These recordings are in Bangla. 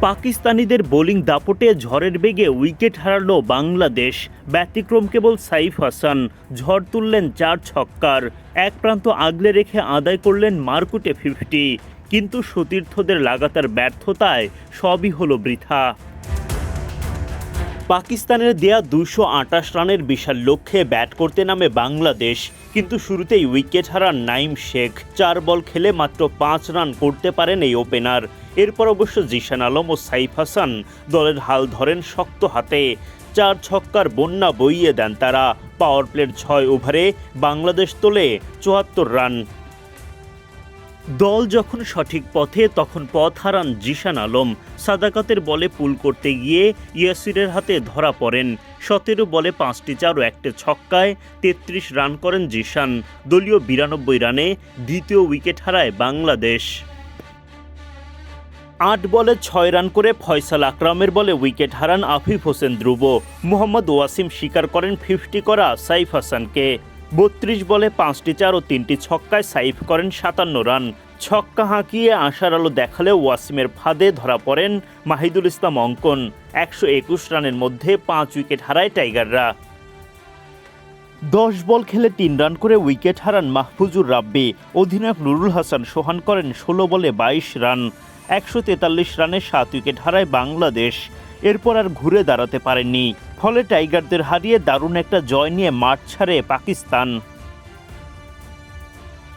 পাকিস্তানিদের বোলিং দাপটে ঝড়ের বেগে উইকেট হারাল বাংলাদেশ। ব্যতিক্রম কেবল সাইফ হাসান। ঝড় তুললেন চার ছক্কার। এক প্রান্ত আগলে রেখে আদায় করলেন মার্কুটে ফিফটি। কিন্তু সতীর্থদের লাগাতার ব্যর্থতায় সবই হলো বৃথা। পাকিস্তানের দেয়া দুশো আটাশ রানের বিশাল লক্ষ্যে ব্যাট করতে নামে বাংলাদেশ, কিন্তু শুরুতেই উইকেট হারান নাইম শেখ। চার বল খেলে মাত্র পাঁচ রান করতে পারেন এই ওপেনার। এরপর অবশ্য জিশান আলম ও সাইফ হাসান দলের হাল ধরেন শক্ত হাতে। চার ছক্কার বন্যা বইয়ে দেন তারা। পাওয়ার প্লের ছয় ওভারে বাংলাদেশ তোলে চুয়াত্তর রান। দল যখন সঠিক পথে, তখন পথ হারান জিশান আলম। সাদাকাতের বলে পুল করতে গিয়ে ইয়াসিরের হাতে ধরা পড়েন। সতেরো বলে পাঁচটি চার ও একটা ছক্কায় তেত্রিশ রান করেন জিশান। দলীয় বিরানব্বই রানে দ্বিতীয় উইকেট হারায় বাংলাদেশ। আট বলে ছয় রান করে ফয়সাল আকরামের বলে উইকেট হারান আফিফ হোসেন ধ্রুব। মোহাম্মদ ওয়াসিম স্বীকার করেন ফিফটি করা সাইফ হাসানকে। বত্রিশ বলে পাঁচটি চার ও তিনটি ছক্কায় সাইফ করেন সাতান্ন রান। ছক্কা হাঁকিয়ে আশার আলো দেখালেও ওয়াসিমের ফাঁদে ধরা পড়েন মাহিদুল ইসলাম অঙ্কন। একশো একুশ রানের মধ্যে পাঁচ উইকেট হারায় টাইগাররা। দশ বল খেলে তিন রান করে উইকেট হারান মাহফুজুর রাব্বি। অধিনায়ক নুরুল হাসান সোহান করেন ষোলো বলে বাইশ রান। একশো তেতাল্লিশ রানে সাত উইকেট হারায় বাংলাদেশ। এরপর আর ঘুরে দাঁড়াতে পারেনি ফলে টাইগারদের হারিয়ে দারুণ একটা জয় নিয়ে মাঠ ছাড়ে পাকিস্তান।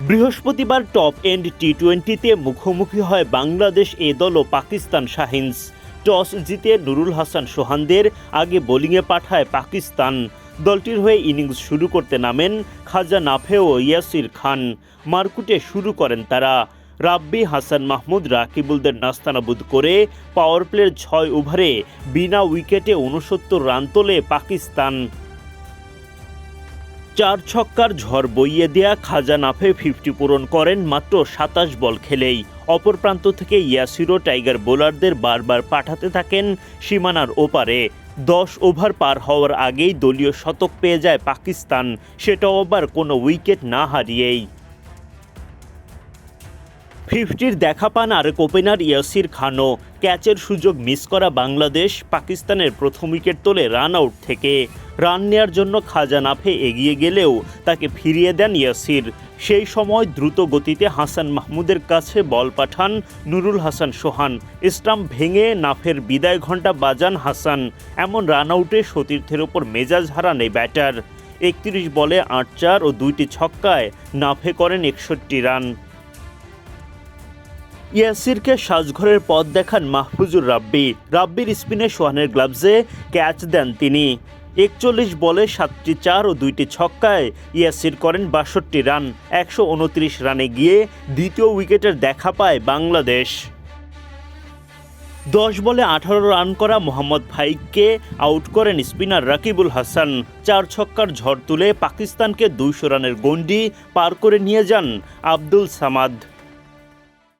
বৃহস্পতিবার টপ এন্ড টি টোয়েন্টিতে মুখোমুখি হয় বাংলাদেশ এ দল ও পাকিস্তান শাহিনস। টস জিতে নুরুল হাসান সোহানদের আগে বোলিংয়ে পাঠায় পাকিস্তান। দলটির হয়ে ইনিংস শুরু করতে নামেন খাজা নাফে ও ইয়াসির খান। মারকুটে শুরু করেন তারা। রাব্বি হাসান মাহমুদ রাকিবুলদের নাস্তানাবুদ করে পাওয়ার প্লের ছয় ওভারে বিনা উইকেটে উনসত্তর রান তোলে পাকিস্তান। চার ছক্কার ঝড় বইয়ে দেয়া খাজা নাফে ফিফটি পূরণ করেন মাত্র সাতাশ বল খেলেই। অপর প্রান্ত থেকে ইয়াসিরো টাইগার বোলারদের বারবার পাঠাতে থাকেন সীমানার ওপারে। দশ ওভার পার হওয়ার আগেই দলীয় শতক পেয়ে যায় পাকিস্তান। সেটাও আবার কোনো উইকেট না হারিয়েই। ফিফটির দেখা পান আরেক ওপেনার ইয়াসির খানও। ক্যাচের সুযোগ মিস করা বাংলাদেশ পাকিস্তানের প্রথম উইকেট তোলে রান আউট থেকে। রান নেয়ার জন্য খাজা নাফে এগিয়ে গেলেও তাকে ফিরিয়ে দেন ইয়াসির। সেই সময় দ্রুত গতিতে হাসান মাহমুদের কাছে বল পাঠান নুরুল হাসান সোহান। স্টাম্প ভেঙে নাফের বিদায় ঘণ্টা বাজান হাসান। এমন রান আউটে সতীর্থের ওপর মেজাজ হারান এই ব্যাটার। একত্রিশ বলে আট চার ও দুইটি ছক্কায় নাফে করেন একষট্টি রান। ইয়াসিরকে সাজঘরের পথ দেখান মাহফুজুর রাব্বি। রাব্বির স্পিনে সোহানের গ্লাভসে ক্যাচ দেন তিনি। একচল্লিশ বলে সাতটি চার ও দুইটি ছক্কায় ইয়াসির করেন বাষট্টি রান। একশো উনত্রিশ রানে গিয়ে দ্বিতীয় উইকেটের দেখা পায় বাংলাদেশ। দশ বলে আঠারো রান করা মোহাম্মদ ফাইককে আউট করেন স্পিনার রাকিবুল হাসান। চার ছক্কার ঝড় তুলে পাকিস্তানকে দুইশো রানের গণ্ডি পার করে নিয়ে যান আব্দুল সামাদ।